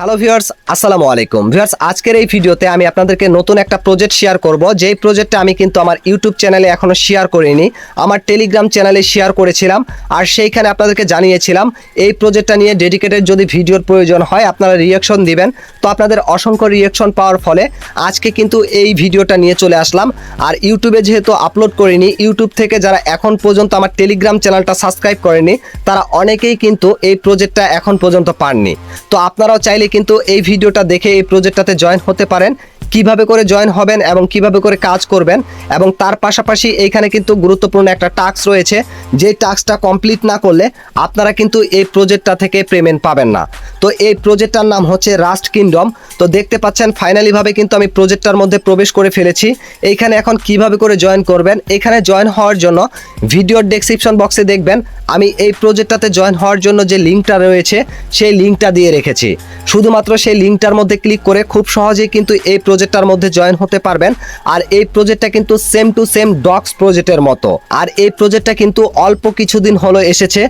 Hello viewers আসসালামু আলাইকুম viewers আজকের এই ভিডিওতে আমি আপনাদেরকে নতুন একটা প্রজেক্ট শেয়ার করব। যেই প্রজেক্টটা আমি কিন্তু আমার ইউটিউব চ্যানেলে এখনও শেয়ার করিনি, আমার টেলিগ্রাম চ্যানেলে শেয়ার করেছিলাম, আর সেইখানে আপনাদেরকে জানিয়েছিলাম, এই প্রজেক্টটা নিয়ে ডেডিকেটেড যদি ভিডিওর প্রয়োজন হয়, আপনারা রিয়াকশন দিবেন। তো আপনাদের অসংখ্য রিয়াকশন পাওয়ার ফলে আজকে কিন্তু এই ভিডিওটা নিয়ে চলে আসলাম। আর ইউটিউবে যেহেতু আপলোড করিনি ইউটিউব থেকে যারা এখন পর্যন্ত আমার টেলিগ্রাম চ্যানেলটা সাবস্ক্রাইব করেনি, তারা অনেকেই কিন্তু এই প্রজেক্টটা এখন পর্যন্ত পাননি। তো আপনারাও চাইলে কিন্তু এই ভিডিওটা দেখে এই প্রজেক্টটাতে জয়েন হতে পারেন। কীভাবে করে জয়েন হবেন এবং কীভাবে করে কাজ করবেন এবং তার পাশাপাশি এইখানে কিন্তু গুরুত্বপূর্ণ একটা টাস্ক রয়েছে। যে টাস্কটা কমপ্লিট না করলে আপনারা কিন্তু এই প্রজেক্টটা থেকে পেমেন্ট পাবেন না। তো এই প্রজেক্টটার নাম হচ্ছে রাস্ট কিংডম তো দেখতে পাচ্ছেন ফাইনালিভাবে কিন্তু আমি প্রজেক্টটার মধ্যে প্রবেশ করে ফেলেছি। এইখানে এখন কীভাবে করে জয়েন করবেন? এখানে জয়েন হওয়ার জন্য ভিডিওর ডেসক্রিপশন বক্সে দেখবেন। আমি এই প্রজেক্টটাতে জয়েন হওয়ার জন্য যে লিঙ্কটা রয়েছে, সেই লিঙ্কটা দিয়ে রেখেছি। শুধুমাত্র সেই লিঙ্কটার মধ্যে ক্লিক করে খুব সহজেই কিন্তু এই প্রজেক্টটার মধ্যে জয়েন হতে পারবেন। আর এই প্রজেক্টটা কিন্তু সেম টু সেম ডক্স প্রজেক্টের মতো। আর এই প্রজেক্টটা কিন্তু অল্প কিছুদিন হলো এসেছে।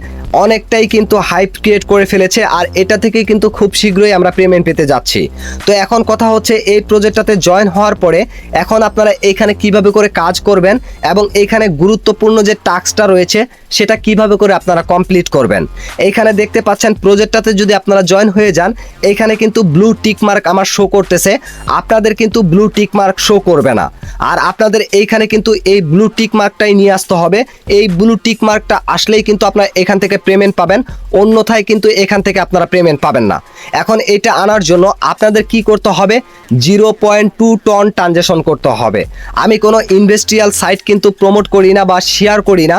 অনেকটাই কিন্তু হাইপ ক্রিয়েট করে ফেলেছে আর এটা থেকে কিন্তু খুব শীঘ্রই আমরা পেমেন্ট পেতে যাচ্ছি। তো এখন কথা হচ্ছে এই প্রজেক্টটাতে জয়েন হওয়ার পরে এখন আপনারা এখানে কীভাবে করে কাজ করবেন এবং এখানে গুরুত্বপূর্ণ যে টাস্কটা রয়েছে সেটা কীভাবে করে আপনারা কমপ্লিট করবেন। এইখানে দেখতে পাচ্ছেন প্রজেক্টটাতে যদি আপনারা জয়েন হয়ে যান এইখানে কিন্তু ব্লু টিক মার্ক আমার শো করতেছে। আপনাদের কিন্তু ব্লু টিক মার্ক শো করবে না। আর আপনাদের এইখানে কিন্তু এই ব্লু টিক মার্কটাই নিয়ে আসতে হবে। এই ব্লু টিক মার্কটা আসলেই কিন্তু আপনারা এখান থেকে পেমেন্ট পাবেন, অন্যথায় কিন্তু এখান থেকে আপনারা পেমেন্ট পাবেন না। এখন এটা আনার জন্য আপনাদের কি করতে হবে? Zero point two TON transaction করতে হবে। আমি কোনো ইন্ডাস্ট্রিয়াল সাইট কিন্তু প্রমোট করি না বা শেয়ার করি না।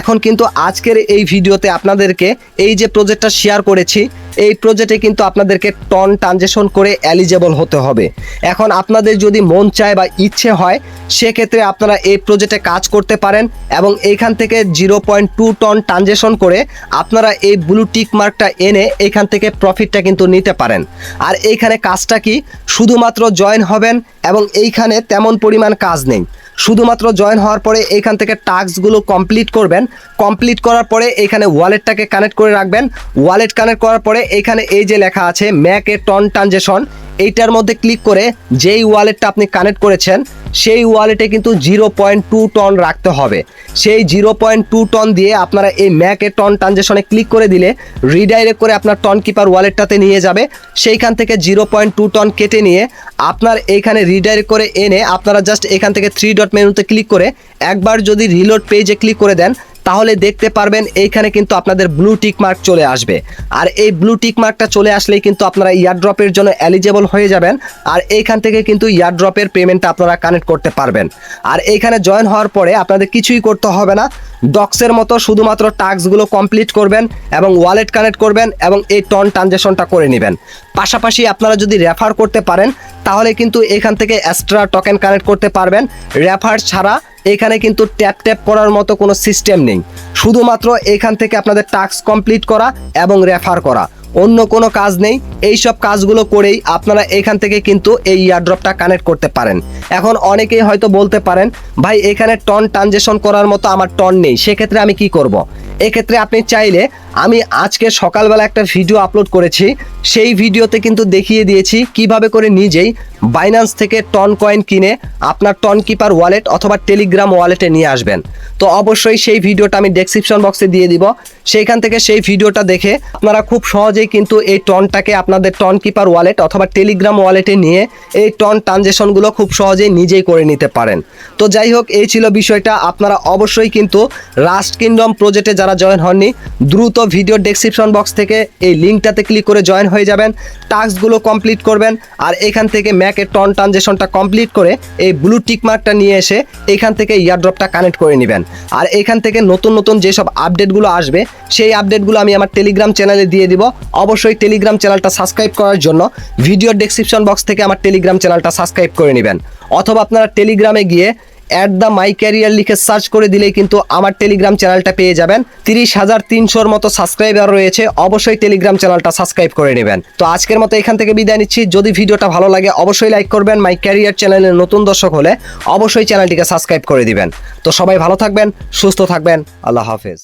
এখন কিন্তু আজকের এই ভিডিওতে আপনাদেরকে এই যে প্রজেক্টটা শেয়ার করেছি এই প্রজেক্টে কিন্তু আপনাদেরকে টন ট্রানজেকশন করে এলিজেবল হতে হবে। এখন আপনাদের যদি মন চায় বা ইচ্ছে হয়, সেক্ষেত্রে আপনারা এই প্রজেক্টে কাজ করতে পারেন এবং এইখান থেকে zero point two TON transaction করে আপনারা এই ব্লু টিক মার্কটা এনে এখান থেকে প্রফিটটা কিন্তু নিতে পারেন। আর এইখানে কাজটা কি? শুধুমাত্র জয়েন হবেন এবং এইখানে তেমন পরিমাণ কাজ নেই। শুধুমাত্র জয়েন হওয়ার পরে এখান থেকে টাস্কগুলো কমপ্লিট করবেন। কমপ্লিট করার পরে এখানে ওয়ালেটটাকে কানেক্ট করে রাখবেন। ওয়ালেট কানেক্ট করার পরে এখানে এই যে লেখা আছে ম্যাক এ টন ট্রানজেকশন এইটার মধ্যে ক্লিক করে যেই ওয়ালেটটা আপনি কানেক্ট করেছেন, সেই ওয়ালেটে কিন্তু জিরো পয়েন্ট টু টন রাখতে হবে। সেই জিরো পয়েন্ট টু টন দিয়ে আপনারা এই ম্যাকে টন ট্রানজেকশনে ক্লিক করে দিলে রিডাইরেক্ট করে আপনার টন কিপার ওয়ালেটটাতে নিয়ে যাবে। সেইখান থেকে জিরো পয়েন্ট টু টন কেটে নিয়ে আপনার এইখানে রিডাইরেক্ট করে এনে আপনারা জাস্ট এখান থেকে থ্রি ডট মেনুতে ক্লিক করে একবার যদি রিলোড পেজে ক্লিক করে দেন তাহলে দেখতে পারবেন এইখানে কিন্তু আপনাদের ব্লু টিক মার্ক চলে আসবে। আর এই ব্লু টিক মার্কটা চলে আসলেই কিন্তু আপনারা ইয়ারড্রপের জন্য এলিজেবল হয়ে যাবেন। আর এইখান থেকে কিন্তু ইয়ারড্রপের পেমেন্টটা আপনারা কানেক্ট করতে পারবেন। আর এইখানে জয়েন হওয়ার পরে আপনাদের কিছুই করতে হবে না। ডক্সের মতো শুধুমাত্র টাস্কগুলো কমপ্লিট করবেন এবং ওয়ালেট কানেক্ট করবেন এবং এই টন ট্রানজেকশনটা করে নেবেন। পাশাপাশি আপনারা যদি রেফার করতে পারেন, তাহলে কিন্তু এখান থেকে এক্সট্রা টোকেন কানেক্ট করতে পারবেন। রেফার ছাড়া এখানে কিন্তু ট্যাপ ট্যাপ করার মতো কোনো সিস্টেম নেই। শুধুমাত্র এখান থেকে আপনাদের টাস্ক কমপ্লিট করা এবং রেফার করা। অন্য কোনো কাজ নেই। এই সব কাজগুলো করেই আপনারা এখান থেকে কিন্তু এই ইয়ারড্রপটা কানেক্ট করতে পারেন। এখন অনেকেই হয়তো বলতে পারেন, ভাই, এখানে টন ট্রানজেকশন করার মতো আমার টন নেই, সেক্ষেত্রে আমি কি করব। এক্ষেত্রে আপনি চাইলে আমি আজকে সকালবেলা একটা ভিডিও আপলোড করেছি, সেই ভিডিওতে কিন্তু দেখিয়ে দিয়েছি কীভাবে করে নিজেই বাইন্যান্স থেকে টন কয়েন কিনে আপনার টন কিপার ওয়ালেট অথবা টেলিগ্রাম ওয়ালেটে নিয়ে আসবেন। তো অবশ্যই সেই ভিডিওটা আমি ডেসক্রিপশন বক্সে দিয়ে দিব। সেইখান থেকে সেই ভিডিওটা দেখে আপনারা খুব সহজেই কিন্তু এই টনটাকে আপনাদের টন কিপার ওয়ালেট অথবা টেলিগ্রাম ওয়ালেটে নিয়ে এই টন ট্রানজেকশনগুলো খুব সহজেই নিজেই করে নিতে পারেন। তো যাই হোক, এই ছিল বিষয়টা। আপনারা অবশ্যই কিন্তু রাস্ট কিংডম প্রজেক্টে যারা জয়েন হননি, দ্রুত ভিডিও ডেসক্রিপশন বক্স থেকে এই লিঙ্কটাতে ক্লিক করে জয়েন হয়ে যাবেন। টাস্কগুলো কমপ্লিট করবেন আর এখান থেকে ম্যাকের টন ট্রানজেকশনটা কমপ্লিট করে এই ব্লু টিকমার্কটা নিয়ে এসে এখান থেকে ইয়ারড্রপটা কানেক্ট করে নেবেন। আর এখান থেকে নতুন নতুন যেসব আপডেটগুলো আসবে, সেই আপডেটগুলো আমি আমার টেলিগ্রাম চ্যানেলে দিয়ে দিব। অবশ্যই টেলিগ্রাম চ্যানেলটা সাবস্ক্রাইব করার জন্য ভিডিও ডেসক্রিপশন বক্স থেকে আমার টেলিগ্রাম চ্যানেলটা সাবস্ক্রাইব করে নেবেন। অথবা আপনারা টেলিগ্রামে গিয়ে অ্যাট দ্য মাই ক্যারিয়ার লিখে সার্চ করে দিলেই কিন্তু আমার টেলিগ্রাম চ্যানেলটা পেয়ে যাবেন। তিরিশ হাজার তিনশোর মতো সাবস্ক্রাইবার রয়েছে, অবশ্যই টেলিগ্রাম চ্যানেলটা সাবস্ক্রাইব করে নেবেন। তো আজকের মতো এখান থেকে বিদায় নিচ্ছি। যদি ভিডিওটা ভালো লাগে, অবশ্যই লাইক করবেন। মাই ক্যারিয়ার চ্যানেলের নতুন দর্শক হলে অবশ্যই চ্যানেলটিকে সাবস্ক্রাইব করে দিবেন। তো সবাই ভালো থাকবেন, সুস্থ থাকবেন। আল্লাহ হাফেজ।